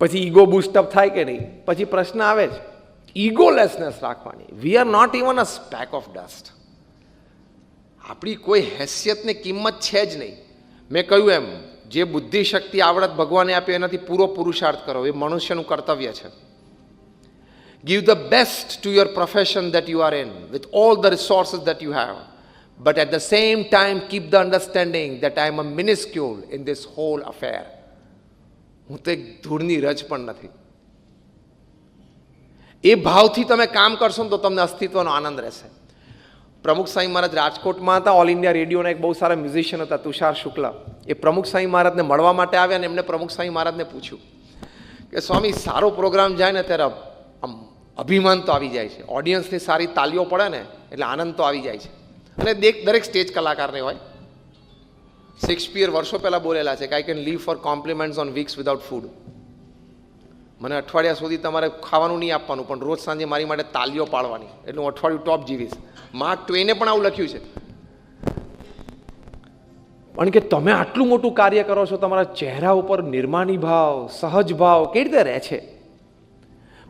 પછી ego boost up થાય કે નહીં પછી પ્રશ્ન આવે જ ઈગોલેસનેસ રાખવાની we are not even a speck of dust આપણી કોઈ હેસિયતની કિંમત છે જ નહીં મેં કહ્યું એમ જે બુદ્ધિ શક્તિ આવડત ભગવાને આપી એનાથી પૂરો પુરુષાર્થ કરો એ મનુષ્યનું કર્તવ્ય છે Give the best to your profession that you are in with all the resources that you have. But at the same time, keep the understanding that I am a minuscule in this whole affair. હું તો એક ધૂળની રજ પણ નથી. એ ભાવથી તમે કામ કરશો ને તો તમને અસ્તિત્વનો આનંદ રહેશે. પ્રમુખ સાંઈ મહારાજ રાજકોટમાં હતા ઓલ ઇન્ડિયા રેડિયોના એક બહુ સારા મ્યુઝિશિયન હતા, તુષાર શુક્લા. એ પ્રમુખ સાંઈ મહારાજને મળવા માટે આવ્યા અને એમને પ્રમુખ સાંઈ મહારાજને પૂછ્યું કે, સ્વામી, સારો પ્રોગ્રામ જાય ને ત્યારે આમ અભિમાન તો આવી જાય છે. ઓડિયન્સની સારી તાલીઓ પડે ને, એટલે આનંદ તો આવી જાય છે. અને દરેક સ્ટેજ કલાકારને હોય. શેક્સપિયર વર્ષો પહેલાં બોલેલા છે કે I can live for compliments on weeks without food મને અઠવાડિયા સુધી તમારે ખાવાનું નહીં આપવાનું, પણ રોજ સાંજે મારી માટે તાલીઓ પાડવાની. એટલે હું અઠવાડિયું ટોપ જીવીશ. માર્ક ટ્વેને પણ આવું લખ્યું છે. પણ કે તમે આટલું મોટું કાર્ય કરો છો, તમારા ચહેરા ઉપર નિર્માની ભાવ, સહજ ભાવ કેવી રીતે રહે છે?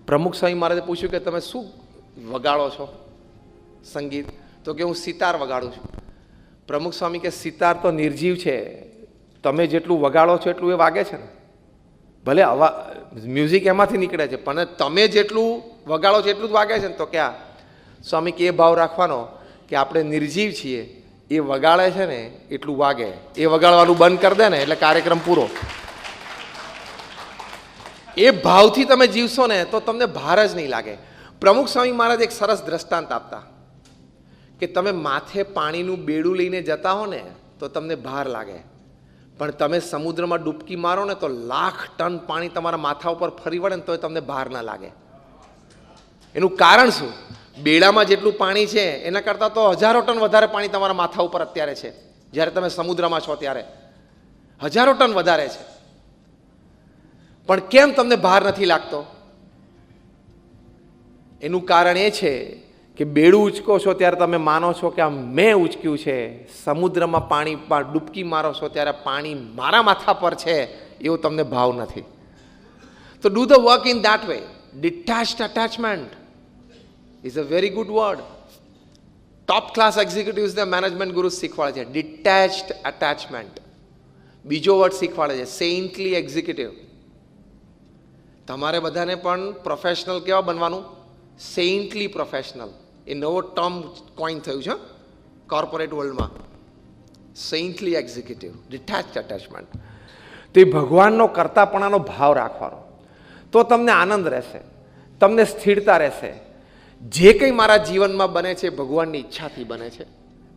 પ્રમુખ સ્વામી મહારાજે પૂછ્યું કે તમે શું વગાડો છો સંગીત? તો કે હું સિતાર વગાડું છું. પ્રમુખ સ્વામી કે સિતાર તો નિર્જીવ છે. તમે જેટલું વગાડો છો એટલું એ વાગે છે ને. ભલે અવા મ્યુઝિક એમાંથી નીકળે છે, પણ તમે જેટલું વગાડો છો એટલું જ વાગે છે ને. તો ક્યાં સ્વામી કે એ ભાવ રાખવાનો કે આપણે નિર્જીવ છીએ, એ વગાડે છે ને એટલું વાગે. એ વગાડવાનું બંધ કરી દે ને, એટલે કાર્યક્રમ પૂરો. એ ભાવથી તમે જીવશો ને તો તમને ભાર જ નહીં લાગે. પ્રમુખ સ્વામી મહારાજ એક સરસ દ્રષ્ટાંત આપતા. કે તમે માથે પાણીનું બેડું લઈને જતા હો ને, તો તમને ભાર લાગે. પણ તમે સમુદ્રમાં ડૂબકી મારો ને, તો લાખ ટન પાણી તમારા માથા ઉપર ફરી વળે ને તો તમને ભાર ના લાગે. એનું કારણ શું? બેડામાં જેટલું પાણી છે, એના કરતાં તો હજારો ટન વધારે પાણી તમારા માથા ઉપર અત્યારે છે, જ્યારે તમે સમુદ્રમાં છો ત્યારે. હજારો ટન વધારે છે. પણ કેમ તમને ભાર નથી લાગતો? એનું કારણ એ છે કે બેડું ઉચકો છો ત્યારે તમે માનો છો કે આ મેં ઉચક્યું છે, સમુદ્રમાં પાણી ડૂબકી મારો છો ત્યારે પાણી મારા માથા પર છે, એવો તમને ભાવ નથી. તો do the work in that way detached attachment is a very good word top class executives ને મેનેજમેન્ટ ગુરુ શીખવાડે છે. ડિટેચ્ડ અટેચમેન્ટ બીજો વર્ડ શીખવાડે છે સેઇન્ટલી એક્ઝિક્યુટિવ તમારે બધાને પણ પ્રોફેશનલ કેવા બનવાનું? સેન્ટલી પ્રોફેશનલ એ નવો ટર્મ કોઈન થયું છે કોર્પોરેટ વર્લ્ડમાં સેન્ટલી એક્ઝિક્યુટિવ ડિટેચ અટેચમેન્ટ તો એ ભગવાનનો કરતાપણાનો ભાવ રાખવાનો. તો તમને આનંદ રહેશે, તમને સ્થિરતા રહેશે. જે કંઈ મારા જીવનમાં બને છે ભગવાનની ઈચ્છાથી બને છે.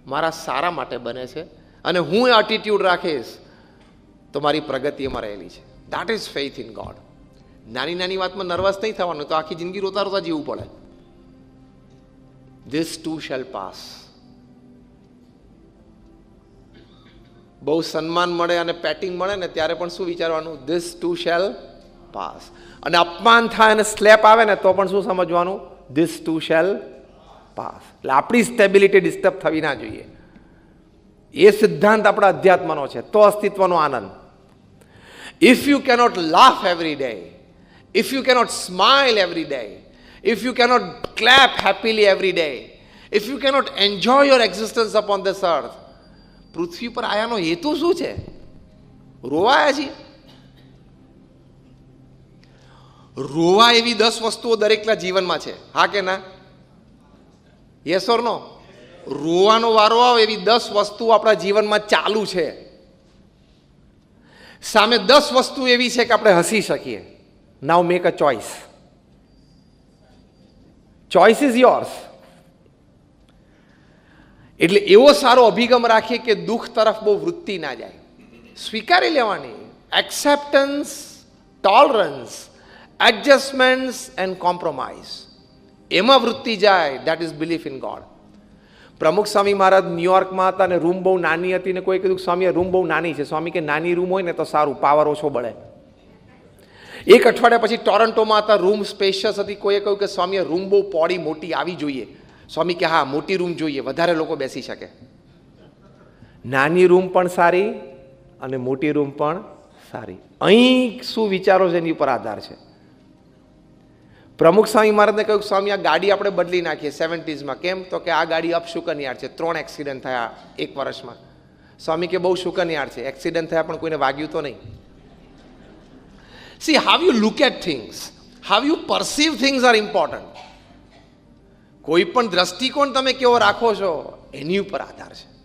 મારા સારા માટે બને છે. અને હું એ એટીટ્યૂડ રાખીશ, તો મારી પ્રગતિ એમાં રહેલી છે. That is faith in God નાની નાની વાતમાં નર્વસ નહીં થવાનું, તો આખી જિંદગી રોતા રોતા જીવવું પડે. ધીસ ટુ શેલ પાસ બહુ સન્માન મળે અને પેટિંગ મળે ને ત્યારે પણ શું વિચારવાનું? ધીસ ટુ શેલ પાસ અને અપમાન થાય અને સ્લેપ આવે ને તો પણ શું સમજવાનું? ધીસ ટુ શેલ પાસ એટલે આપણી સ્ટેબિલિટી ડિસ્ટર્બ થવી ના જોઈએ. એ સિદ્ધાંત આપણા અધ્યાત્મનો છે. તો અસ્તિત્વનો આનંદ. If you cannot laugh every day if you cannot smile every day, if you cannot clap happily every day, if you cannot enjoy your existence upon this earth, પૃથ્વી પર આયાનો હેતુ શું છે? રોવાયા છીએ. રોવા એવી દસ વસ્તુઓ દરેકના જીવનમાં છે. હા કે ના? યસ ઓર નો રોવાનો વારો આવે એવી દસ વસ્તુઓ આપણા જીવનમાં ચાલુ છે. સામે દસ વસ્તુ એવી છે કે આપણે હસી શકીએ. Now make a choice choice is yours એટલે એવો સારો અભિગમ રાખીએ કે દુઃખ તરફ બહુ વૃત્તિ ના જાય. સ્વીકારી લેવાની. Acceptance tolerance adjustments and compromise એમાં વૃત્તિ જાય. That is belief in God Pramukh Swami Maharaj ન્યુયોર્કમાં હતા અને રૂમ બહુ નાની હતી ને કોઈ કીધું સ્વામી રૂમ બહુ નાની છે. સ્વામી કે નાની રૂમ હોય ને તો સારું. પાવર ઓછો બળે. એક અઠવાડિયા પછી ટોરન્ટોમાં હતા, રૂમ સ્પેશિયસ હતી. કોઈએ કહ્યું કે, સ્વામીએ રૂમ બહુ પોડી મોટી આવી જોઈએ. સ્વામી કે, હા, મોટી રૂમ જોઈએ, વધારે લોકો બેસી શકે. નાની રૂમ પણ સારી અને મોટી રૂમ પણ સારી. અહીં શું વિચારો છે એની ઉપર આધાર છે. પ્રમુખ સ્વામી મહારાજને કહ્યું, સ્વામી, આ ગાડી આપણે બદલી નાખીએ સેવન્ટીઝમાં. કેમ? તો કે આ ગાડી અપશુકનિયાળ છે. ત્રણ એક્સિડન્ટ થયા એક વર્ષમાં. સ્વામી કે, બહુ શુકનયાર છે. એક્સિડન્ટ થયા પણ કોઈને વાગ્યું તો નહીં. See how you look at things how you perceive things are important કોઈ પણ દ્રષ્ટિકોણ તમે કેવો રાખો છો, એની ઉપર આધાર છે.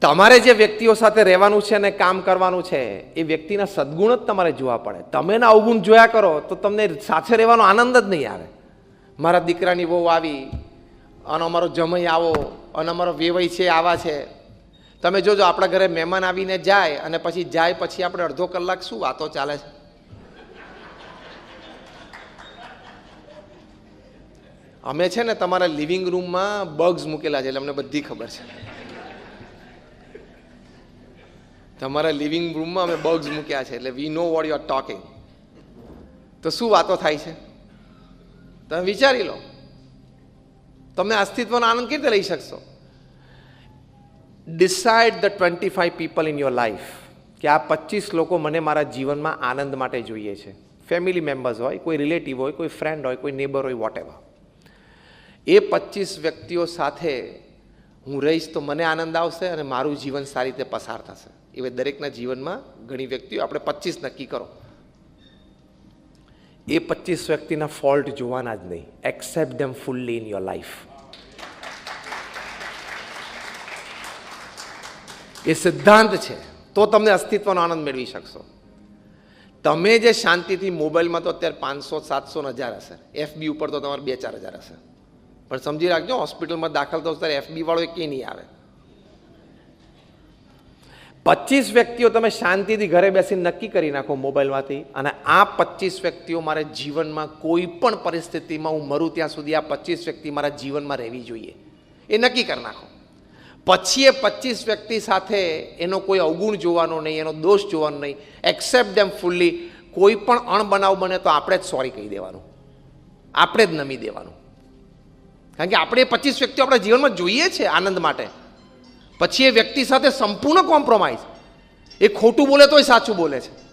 તમારે જે વ્યક્તિઓ સાથે રહેવાનું છે અને કામ કરવાનું છે, એ વ્યક્તિના સદગુણ જ તમારે જોવા પડે. તમે એના અવગુણ જોયા કરો, તો તમને સાથે રહેવાનો આનંદ જ નહીં આવે. મારા દીકરાની બહુ આવી, અને અમારો જમઈ આવો, અને અમારો વેવય છે, આવા છે. તમે જોજો, આપણા ઘરે મહેમાન આવીને જાય અને પછી જાય પછી આપણે અડધો કલાક શું વાતો ચાલે છે? અમે છે ને તમારા લિવિંગ રૂમમાં બગ્સ મૂકેલા છે એટલે અમને બધી ખબર છે. તમારા લિવિંગ રૂમમાં અમે બગ્સ મૂક્યા છે એટલે we know what you talking. તો શું વાતો થાય છે? તમે વિચારી લો. તમે અસ્તિત્વનો આનંદ કેવી રીતે લઈ શકશો? Decide the twenty five people in your life કે આ પચીસ લોકો મને મારા જીવનમાં આનંદ માટે જોઈએ છે. ફેમિલી મેમ્બર્સ હોય, કોઈ રિલેટિવ હોય, કોઈ ફ્રેન્ડ હોય, કોઈ નેબર હોય વોટ એ પચીસ વ્યક્તિઓ સાથે હું રહીશ તો મને આનંદ આવશે અને મારું જીવન સારી રીતે પસાર થશે. એવે દરેકના જીવનમાં ઘણી વ્યક્તિઓ, આપણે પચીસ નક્કી કરો. એ પચીસ વ્યક્તિના ફોલ્ટ જોવાના જ નહીં. Accept them fully in your life એ સિદ્ધાંત છે, તો તમને અસ્તિત્વનો આનંદ મેળવી શકશો. તમે જે શાંતિથી મોબાઈલમાં તો અત્યારે પાંચસો, સાતસો ને હજાર હશે. એફબી ઉપર તો તમારે બે, ચાર હજાર હશે. પણ સમજી રાખજો, હોસ્પિટલમાં દાખલ થશો ત્યારે એફબી વાળો એ નહીં આવે. પચીસ વ્યક્તિઓ તમે શાંતિથી ઘરે બેસીને નક્કી કરી નાખો મોબાઈલમાંથી, અને આ પચીસ વ્યક્તિઓ મારે જીવનમાં કોઈ પણ પરિસ્થિતિમાં હું મરું ત્યાં સુધી આ પચીસ વ્યક્તિ મારા જીવનમાં રહેવી જોઈએ. એ નક્કી કરી નાખો. પછી એ પચીસ વ્યક્તિ સાથે એનો કોઈ અવગુણ જોવાનો નહીં, એનો દોષ જોવાનો નહીં. એક્સેપ્ટ દેમ ફૂલ્લી કોઈ પણ અણબનાવ બને તો આપણે જ સોરી કહી દેવાનું. આપણે જ નમી દેવાનું. કારણ કે આપણે એ પચીસ વ્યક્તિઓ આપણા જીવનમાં જોઈએ છે આનંદ માટે. પછી એ વ્યક્તિ સાથે સંપૂર્ણ કોમ્પ્રોમાઇઝ એ ખોટું બોલે તોય સાચું બોલે છે.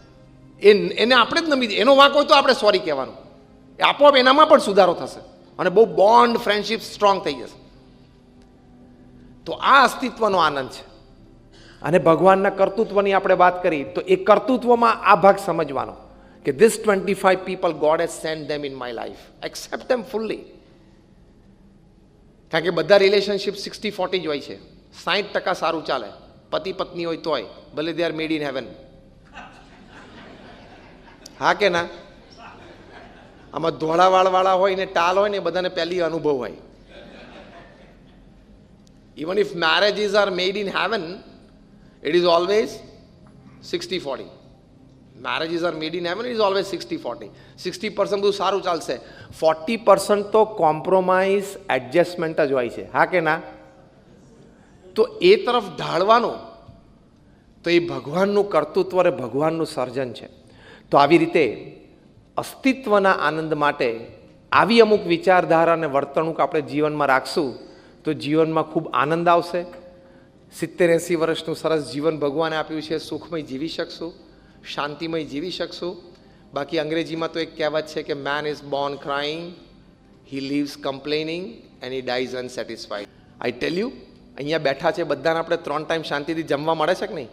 એ એને આપણે જ નમી દે, એનો વાંક હોય તો આપણે સોરી કહેવાનું. એ આપોઆપ એનામાં પણ સુધારો થશે. અને બહુ બોન્ડ ફ્રેન્ડશિપ સ્ટ્રોંગ થઈ જશે. તો આ અસ્તિત્વનો આનંદ છે. અને ભગવાનના કર્તૃત્વની આપણે વાત કરી, તો એ કર્તૃત્વમાં આ ભાગ સમજવાનો કે this twenty five people God has send them in my life accept them fully કારણ કે બધા રિલેશનશિપ સિક્સટી ફોર્ટી જ હોય છે. સાઠ ટકા સારું ચાલે. પતિ પત્ની હોય તોય, ભલે they are made in heaven હા કે ના? આમાં ધોળાવાળવાળા હોય ને, ટાલ હોય ને બધાને પહેલી અનુભવ હોય. Even if marriages are made in heaven, it is always 60 40. Marriages are made in heaven is always 60 40. 60 percent બધું સારું ચાલશે. ફોર્ટી પર્સન્ટ તો કોમ્પ્રોમાઇઝ એડજસ્ટમેન્ટ જ હોય છે. હા કે ના? તો એ તરફ ઢાળવાનું તો એ ભગવાનનું કર્તૃત્વ અને ભગવાનનું સર્જન છે. તો આવી રીતે અસ્તિત્વના આનંદ માટે આવી અમુક વિચારધારા અને વર્તણૂક આપણે જીવનમાં રાખશું. તો જીવનમાં ખૂબ આનંદ આવશે. સિત્તેર એંસી વર્ષનું સરસ જીવન ભગવાને આપ્યું છે. સુખમય જીવી શકશું, શાંતિમય જીવી શકશું. બાકી અંગ્રેજીમાં તો એક કહેવત છે કે man is born crying he lives complaining and he dies unsatisfied I tell you અહીંયા બેઠા છે બધાને આપણે ત્રણ ટાઈમ શાંતિથી જમવા મળે છે કે નહીં?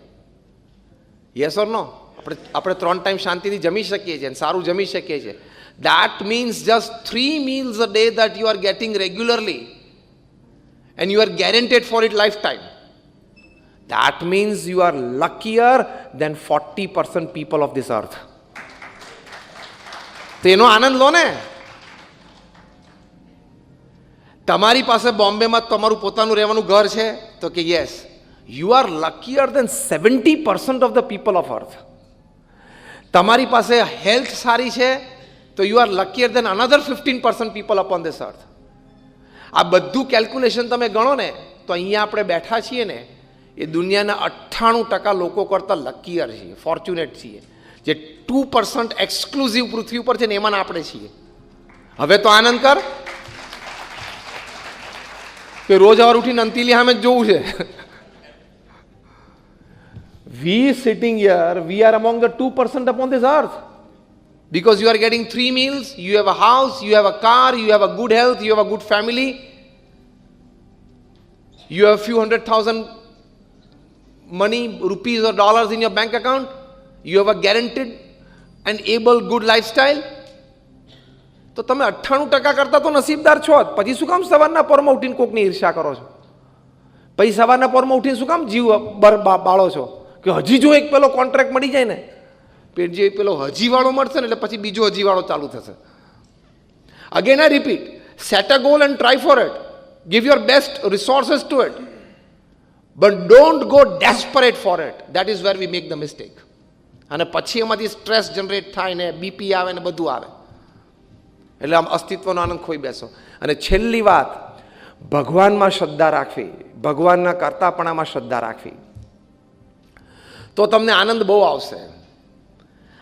યસ ઓર નો આપણે આપણે ત્રણ ટાઈમ શાંતિથી જમી શકીએ છીએ સારું જમી શકીએ છીએ. That means just three meals a day that you are getting regularly and you are guaranteed for it lifetime. That means you are luckier than 40% people of this earth. તો એનો આનંદ લો ને તમારી પાસે બોમ્બેમાં તમારું પોતાનું રહેવાનું ઘર છે તો કે yes you are luckier than seventy percent of the people of earth તમારી પાસે હેલ્થ સારી છે તો you are luckier than another fifteen percent people upon this earth આ બધું કેલ્ક્યુલેશન તમે ગણો ને તો અહીંયા આપણે બેઠા છીએ ને એ દુનિયાના અઠ્ઠાણું ટકા લોકો કરતાં લકીયર છીએ ફોર્ચ્યુનેટ છીએ. જે ટુ પર્સન્ટ એક્સક્લુઝિવ પૃથ્વી ઉપર છે ને એમાં આપણે છીએ. હવે તો આનંદ કર. કે રોજ સવાર ઉઠીને અંતિલી સામે જ જોવું છે. We sitting here, we are among the 2% upon this earth. Because you are getting three meals, you have a house, you have a car, you have a good health, you have a good family, you have a few hundred thousand money, rupees or dollars in your bank account, you have a guaranteed and able good lifestyle. તો તમે અઠ્ઠાણું ટકા કરતા તો નસીબદાર છો જ પછી શું કામ સવારના પોરમાં ઉઠીને કોકની ઈર્ષા કરો છો પછી સવારના પોરમાં ઉઠીને શું કામ જીવ બાળો છો કે હજી જો એક પેલો કોન્ટ્રાક્ટ મળી જાય ને જે પેલો હજીવાળો મળશે ને એટલે પછી બીજો હજીવાળો ચાલુ થશે. Again I repeat set a goal and try for it give your best resources to it but don't go desperate for it that is where we make the mistake અને પછી એમાંથી સ્ટ્રેસ જનરેટ થાય ને BP આવે ને બધું આવે. એટલે આમ અસ્તિત્વનો આનંદ ખોઈ બેસો. અને છેલ્લી વાત, ભગવાનમાં શ્રદ્ધા રાખવી, ભગવાનના કરતાપણામાં શ્રદ્ધા રાખવી. તો તમને આનંદ બહુ આવશે.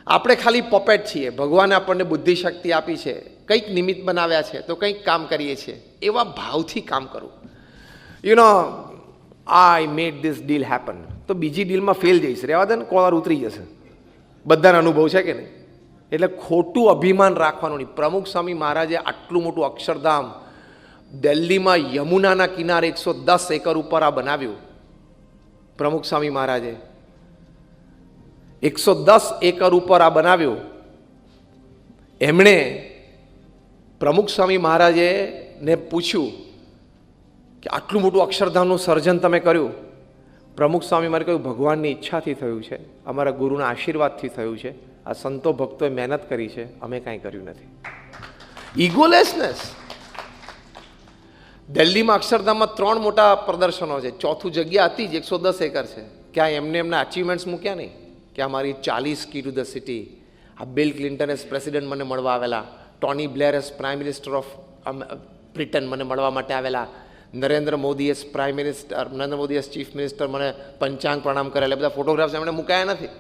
આપણે ખાલી પોપેટ છીએ. ભગવાને આપણને બુદ્ધિ શક્તિ આપી છે. કંઈક નિમિત્ત બનાવ્યા છે. તો કંઈક કામ કરીએ છીએ. એવા ભાવથી કામ કરવું you know I made this deal happen તો બીજી ડીલમાં ફેલ જઈશ. રહેવા દે ને કોલર ઉતરી જશે? બધાને અનુભવ છે કે નહીં? એટલે ખોટું અભિમાન રાખવાનું નહીં. પ્રમુખ સ્વામી મહારાજે આટલું મોટું અક્ષરધામ દિલ્હીમાં યમુનાના કિનારે એકસો દસ એકર ઉપર આ બનાવ્યું. પ્રમુખ સ્વામી મહારાજે એકસો દસ એકર ઉપર આ બનાવ્યું. એમણે પ્રમુખ સ્વામી મહારાજે ને પૂછ્યું કે આટલું મોટું અક્ષરધામનું સર્જન તમે કર્યું? પ્રમુખ સ્વામી મારે કહ્યું, ભગવાનની ઈચ્છાથી થયું છે. અમારા ગુરુના આશીર્વાદથી થયું છે. આ સંતો ભક્તોએ મહેનત કરી છે. અમે કાંઈ કર્યું નથી. ઇગોલેસનેસ દિલ્હીમાં અક્ષરધામમાં ત્રણ મોટા પ્રદર્શનો છે. ચોથું જગ્યા હતી જ, એકસો દસ એકર છે. ક્યાં એમને એમના અચીવમેન્ટ્સ મૂક્યા નહીં? કે અમારી ચાલીસ કી ટુ ધ સિટી આ બિલ ક્લિન્ટન એસ પ્રેસિડેન્ટ મને મળવા આવેલા Tony Blair as prime minister of Britain મને મળવા માટે આવેલા, Narendra Modi as prime minister Narendra Modi as chief minister મને પંચાંગ પ્રણામ કરેલા બધા ફોટોગ્રાફ્સ એમણે મુકાયા નથી.